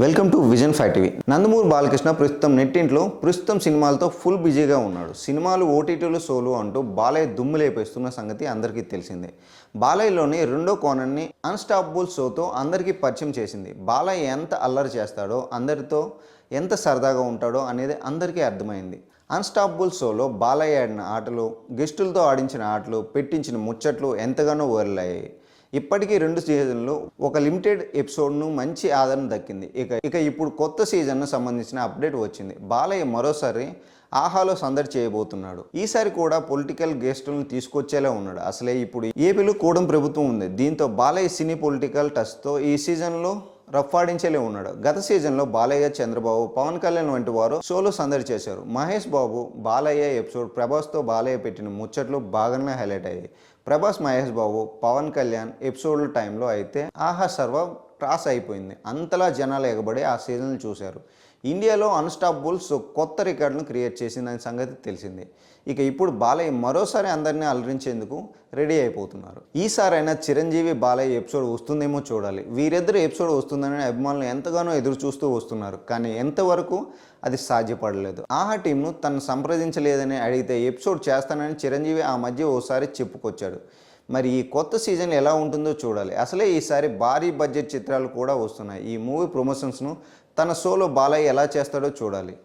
Welcome to vision five TV. Nandamuri Balakrishna ప్రస్తుతం నెట్టింట్లో ప్రస్తుతం సినిమాలతో ఫుల్ బిజీగా ఉన్నాడు. సినిమాలు ఓటీటీలు సోలు అంటూ బాలయ్య దుమ్ము లేపేస్తున్న సంగతి అందరికీ తెలిసిందే. బాలయ్యలోని రెండో కోణాన్ని అన్స్టాపబుల్ షోతో అందరికీ పరిచయం చేసింది. బాలయ్య ఎంత అల్లరి చేస్తాడో అందరితో ఎంత సరదాగా ఉంటాడో అనేది అందరికీ అర్థమైంది. అన్స్టాపబుల్ షోలో బాలయ్య ఆడిన ఆటలు గెస్టులతో ఆడించిన ఆటలు పెట్టించిన ముచ్చట్లు ఎంతగానో వైరల్ అయ్యాయి. ఇప్పటికీ రెండు సీజన్లు ఒక లిమిటెడ్ ఎపిసోడ్ను మంచి ఆదరణ దక్కింది. ఇక ఇక ఇప్పుడు కొత్త సీజన్ను సంబంధించిన అప్డేట్ వచ్చింది. బాలయ్య మరోసారి ఆహాలో సందడి చేయబోతున్నాడు. ఈసారి కూడా పొలిటికల్ గెస్టులను తీసుకొచ్చేలా ఉన్నాడు. అసలే ఇప్పుడు ఏపీలో కూడం ప్రభుత్వం ఉంది. దీంతో బాలయ్య సినీ పొలిటికల్ టచ్తో ఈ సీజన్లో రఫ్ఫాడించేలే ఉన్నాడు. గత సీజన్లో బాలయ్య చంద్రబాబు పవన్ కళ్యాణ్ వంటి వారు షోలో సందడి చేశారు. మహేష్ బాబు బాలయ్య ఎపిసోడ్ ప్రభాస్తో బాలయ్య పెట్టిన ముచ్చట్లు బాగానే హైలైట్ అయ్యాయి. ప్రభాస్ మహేష్ బాబు పవన్ కళ్యాణ్ ఎపిసోడ్ల టైంలో అయితే ఆహా సర్వ క్రాస్ అయిపోయింది. అంతలా జనాలు ఎగబడి ఆ సీజన్లు చూశారు. ఇండియాలో అన్స్టాపబుల్స్ కొత్త రికార్డును క్రియేట్ చేసిందనే సంగతి తెలిసింది. ఇక ఇప్పుడు బాలయ్య మరోసారి అందరినీ అలరించేందుకు రెడీ అయిపోతున్నారు. ఈసారైనా చిరంజీవి బాలయ్య ఎపిసోడ్ వస్తుందేమో చూడాలి. వీరిద్దరు ఎపిసోడ్ వస్తుందని అభిమానులు ఎంతగానో ఎదురు చూస్తూ వస్తున్నారు. కానీ ఎంతవరకు అది సాధ్యపడలేదు. ఆహా టీంను తను సంప్రదించలేదని అడిగితే ఎపిసోడ్ చేస్తానని చిరంజీవి ఆ మధ్య ఓసారి చెప్పుకొచ్చాడు. మరి ఈ కొత్త సీజన్ ఎలా ఉంటుందో చూడాలి. అసలే ఈసారి భారీ బడ్జెట్ చిత్రాలు కూడా వస్తున్నాయి. ఈ మూవీ ప్రమోషన్స్ను తన షోలో బాలయ్య ఎలా చేస్తాడో చూడాలి.